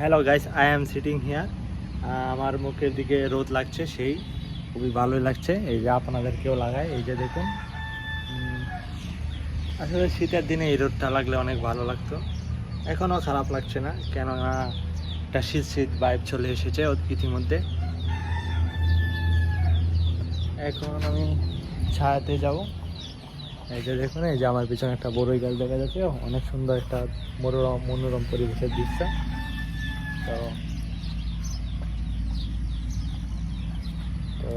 Hello guys I am sitting here আমার মুখের দিকে রোদ লাগছে, সেই খুবই ভালোই লাগছে। এই যে আপনাদেরকেও লাগায় এই যে দেখুন। আসলে শীতের দিনে এই রোদটা লাগলে অনেক ভালো লাগতো। এখনও খারাপ লাগছে না, কেননা একটা শীত শীত বাইব চলে এসেছে ইতিমধ্যে। এখন আমি ছায়াতে যাব। এই যে দেখুন, এই যে আমার পিছনে একটা বড়ই গাছ দেখা যাচ্ছে। অনেক সুন্দর একটা মনোরম মনোরম পরিবেশের দৃশ্য তো তো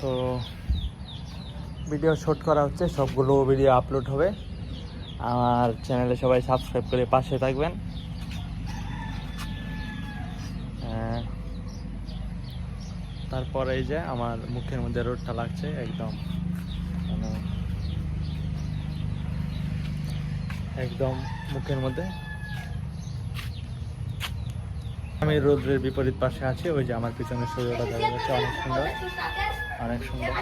তো ভিডিও শুট করা হচ্ছে, সবগুলো ভিডিও আপলোড হবে। আমার চ্যানেলে সবাই সাবস্ক্রাইব করে পাশে থাকবেন। তারপরে এই যে আমার মুখের মধ্যে রোদটা লাগছে একদম মানে একদম মুখের মধ্যে। আমি রোদ্রের বিপরীত পাশে আছি, ওই যে আমার পিছনে সূর্যটা দেখা যাচ্ছে, অনেক সুন্দর অনেক সুন্দর।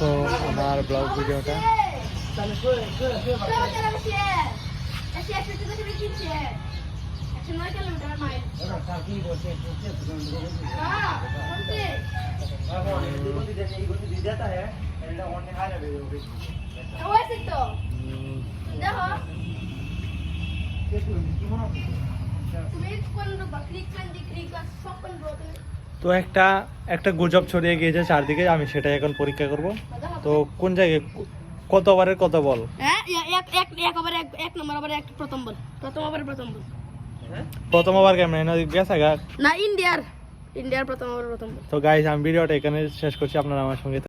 তো আমার ব্লগ ভিডিওটা তো। একটা একটা গুজব ছড়িয়ে গিয়েছে চারদিকে আমি সেটাই এখন পরীক্ষা করব। তো কোন জায়গায় কত ওভারের কত বল। হ্যাঁ এক এক এক ওভার এক নম্বর ওভারে এক প্রথম বল। প্রথম ওভারে প্রথম বল। প্রথম ওভার কেমন? গেছে গা? না ইন্ডিয়ার। ইন্ডিয়ার প্রথম ওভার প্রথম বল। তো গাইস আমি ভিডিওটা এখানে শেষ করছি। আপনারা আমার সঙ্গে